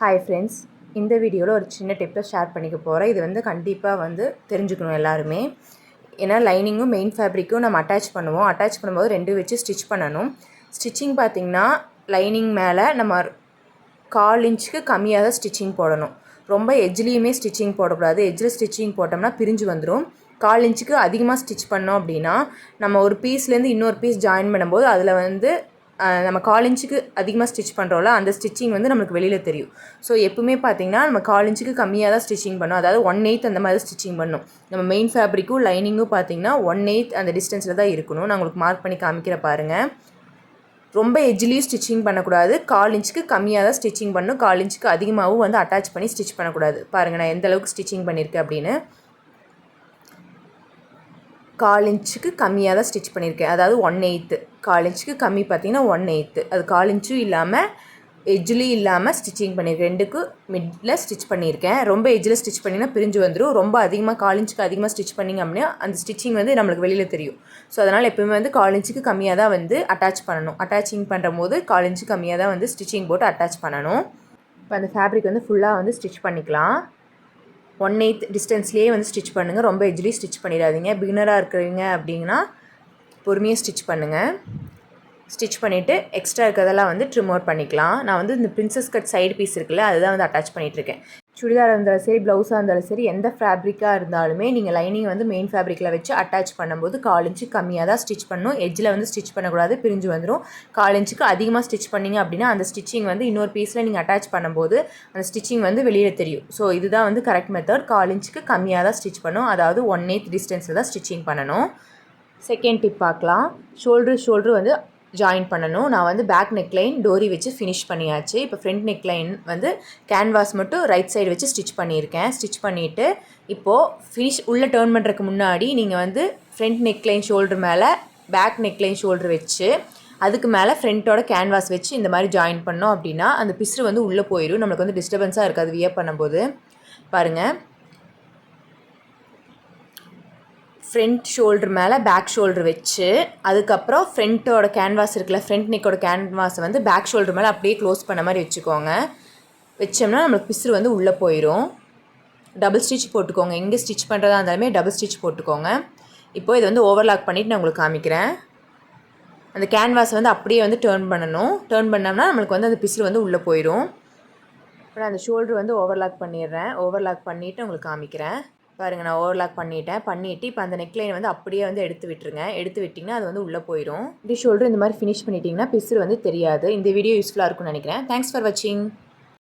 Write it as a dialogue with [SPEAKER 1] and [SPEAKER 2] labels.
[SPEAKER 1] Hi friends இந்த வீடியோவில் ஒரு சின்ன டிப்பை ஷேர் பண்ணிக்க போகிறேன் இது வந்து கண்டிப்பாக வந்து தெரிஞ்சுக்கணும் எல்லாருமே. ஏன்னா லைனிங்கும் மெயின் ஃபேப்ரிக்கும் நம்ம அட்டாச் பண்ணுவோம். அட்டாச் பண்ணும்போது ரெண்டு வச்சு ஸ்டிச் பண்ணணும். ஸ்டிச்சிங் பார்த்திங்கன்னா லைனிங் மேலே நம்ம கால் இன்ச்சுக்கு கம்மியாக தான் ஸ்டிச்சிங் போடணும். ரொம்ப எஜ்லேயுமே ஸ்டிச்சிங் போடக்கூடாது. எஜ்ஜில் ஸ்டிச்சிங் போட்டோம்னா பிரிஞ்சு வந்துடும் கால் இன்ச்சுக்கு அதிகமாக ஸ்டிச் பண்ணோம் அப்படின்னா நம்ம ஒரு பீஸ்லேருந்து இன்னொரு பீஸ் ஜாயின் பண்ணும்போது அதில் வந்து நம்ம கால் இன்ச்சுக்கு அதிகமாக ஸ்டிச் பண்ணுறோம்ல அந்த ஸ்டிச்சிங் வந்து நம்மளுக்கு வெளியில் தெரியும். ஸோ எப்பவுமே பார்த்தீங்கன்னா நம்ம கால் இன்ச்சுக்கு கம்மியாக தான் ஸ்டிச்சிங் பண்ணோம். அதாவது ஒன் எயித் அந்த மாதிரி ஸ்டிச்சிங் பண்ணும். நம்ம மெயின் ஃபேப்ரிக்கும் லைனிங்கும் பார்த்தீங்கன்னா ஒன் எயித் அந்த டிஸ்டன்ஸில் தான் இருக்கணும். நான் உங்களுக்கு மார்க் பண்ணி காமிக்கிற பாருங்கள் ரொம்ப எஜ்லேயும் ஸ்டிச்சிங் பண்ணக்கூடாது. கால் இன்ச்சுக்கு கம்மியாக தான் ஸ்டிச்சிங் பண்ணணும் கால் இன்ச்சுக்கு அதிகமாகவும் வந்து அட்டாச் பண்ணி ஸ்டிச் பண்ணக்கூடாது. பாருங்கள் நான் எந்த அளவுக்கு ஸ்டிச்சிங் பண்ணியிருக்கேன் அப்படின்னு. கால் இன்ச்சுக்கு கம்மியாக தான் ஸ்டிச் பண்ணியிருக்கேன். அதாவது ஒன் எயித்து கால் இன்ச்சுக்கு கம்மி பார்த்தீங்கன்னா ஒன் எயித்து அது கால் இன்ச்சும் இல்லாமல் எஜ்லேயும் இல்லாமல் ஸ்டிச்சிங் பண்ணியிருக்கேன். ரெண்டுக்கு மிட்டில் ஸ்டிச் பண்ணியிருக்கேன். ரொம்ப எஜ்ஜில் ஸ்டிச் பண்ணினா பிரிஞ்சு வந்துடும் ரொம்ப அதிகமாக கால் இன்ச்சுக்கு அதிகமாக ஸ்டிச் பண்ணிங்க அப்படின்னா அந்த ஸ்டிச்சிங் வந்து நம்மளுக்கு வெளியில் தெரியும். ஸோ அதனால் எப்பவுமே வந்து கால் இன்ச்சுக்கு கம்மியாக தான் வந்து அட்டாச் பண்ணணும். அட்டாச்சிங் பண்ணுற போது கால் இன்ச்சு கம்மியாக தான் வந்து ஸ்டிச்சிங் போட்டு அட்டாச் பண்ணணும். இப்போ அந்த ஃபேப்ரிக் வந்து ஃபுல்லாக வந்து ஸ்டிச் பண்ணிக்கலாம். ஒன் எயித் டிஸ்டன்ஸ்லேயே வந்து ஸ்டிச் பண்ணுங்கள் ரொம்ப எஜ்லி ஸ்டிச் பண்ணிடாதீங்க. பிகினராக இருக்கிறீங்க அப்படின்னா பொறுமையாக ஸ்டிச் பண்ணுங்கள் ஸ்டிச் பண்ணிவிட்டு எக்ஸ்ட்ரா இருக்கிறதெல்லாம் வந்து ட்ரிம் அவுட் பண்ணிக்கலாம். நான் வந்து இந்த பிரின்சஸ் கட் சைடு பீஸ் இருக்குல்ல அதுதான் வந்து அட்டாச் பண்ணிகிட்ருக்கேன் சுடிதாராக இருந்தாலும் சரி ப்ளவுஸாக இருந்தாலும் சரி எந்த ஃபேப்ரிக்காக இருந்தாலுமே நீங்கள் லைனிங் வந்து மெயின் ஃபேப்ரிக்கில் வச்சு அட்டாச் பண்ணும்போது கால் இன்ச்சு கம்மியாக தான் ஸ்டிச் பண்ணணும் எஜ்ஜில் வந்து ஸ்டிச் பண்ணக்கூடாது பிரிஞ்சு வந்துடும் கால் இன்ச்சுக்கு அதிகமாக ஸ்டிச் பண்ணீங்க அப்படின்னா அந்த ஸ்டிச்சிங் வந்து இன்னொரு பீஸில் நீங்கள் அட்டாச் பண்ணும்போது அந்த ஸ்டிச்சிங் வந்து வெளியில் தெரியும். ஸோ இதுதான் வந்து கரெக்ட் மெத்தட் கால் இன்ச்சுக்கு கம்மியாக தான் ஸ்டிச் பண்ணும். அதாவது ஒன் எயித் டிஸ்டன்ஸில் தான் ஸ்டிச்சிங் பண்ணணும். செகண்ட் டிப் பார்க்கலாம். ஷோல்ட்ரு ஷோல்ட்ரு வந்து ஜாயின் பண்ணணும். நான் வந்து பேக் நெக்லைன் டோரி வச்சு ஃபினிஷ் பண்ணியாச்சு. இப்போ ஃப்ரண்ட் நெக்லைன் வந்து கேன்வாஸ் மட்டும் ரைட் சைடு வச்சு ஸ்டிச் பண்ணியிருக்கேன். ஸ்டிச் பண்ணிவிட்டு இப்போது ஃபினிஷ் உள்ளே டேர்ன் பண்ணுறதுக்கு முன்னாடி நீங்கள் வந்து ஃப்ரண்ட் நெக்லைன் ஷோல்டர் மேலே பேக் நெக்லைன் ஷோல்டர் வச்சு அதுக்கு மேலே ஃப்ரண்ட்டோட கேன்வாஸ் வச்சு இந்த மாதிரி ஜாயின் பண்ணோம் அப்படின்னா அந்த பிஸ்ரு வந்து உள்ளே போயிடும் நம்மளுக்கு வந்து டிஸ்டர்பன்ஸாக இருக்காது வியர் பண்ணும்போது. பாருங்கள் ஃப்ரண்ட் ஷோல்டர் மேலே பேக் ஷோல்டர் வச்சு அதுக்கப்புறம் ஃப்ரண்ட்டோட கேன்வாஸ் இருக்குல்ல ஃப்ரண்ட் நெக்கோட கேன்வாஸை வந்து பேக் ஷோல்டர் மேலே அப்படியே க்ளோஸ் பண்ண மாதிரி வச்சுக்கோங்க. வச்சோம்னா நம்மளுக்கு பிசுறு வந்து உள்ளே போயிடும் டபுள் ஸ்டிச் போட்டுக்கோங்க. எங்கே ஸ்டிச் பண்ணுறதா இருந்தாலுமே டபுள் ஸ்டிச் போட்டுக்கோங்க. இப்போ இதை வந்து ஓவர்லாக் பண்ணிவிட்டு நான் உங்களுக்கு காமிக்கிறேன். அந்த கேன்வாஸை வந்து அப்படியே வந்து டேர்ன் பண்ணணும். டேர்ன் பண்ணோம்னா நம்மளுக்கு வந்து அந்த பிசுறு வந்து உள்ளே போயிடும் இப்போ நான் அந்த ஷோல்டர் வந்து ஓவர்லாக் பண்ணிடுறேன். ஓவர்லாக் பண்ணிவிட்டு உங்களுக்கு காமிக்கிறேன். பாருங்கள் நான் ஓவர்லாக் பண்ணிட்டேன். பண்ணிவிட்டு இப்போ அந்த நெக்லைன் வந்து அப்படியே வந்து எடுத்து விட்டுருங்க. எடுத்து விட்டிங்கன்னா அது வந்து உள்ளே போயிடும் இப்படி ஷோல்டர் இந்த மாதிரி ஃபினிஷ் பண்ணிட்டீங்கன்னா பிசுறு வந்து தெரியாது. இந்த வீடியோ யூஸ்ஃபுல்லாக இருக்கும்னு நினைக்கிறேன். தேங்க்ஸ் ஃபார் வாட்சிங்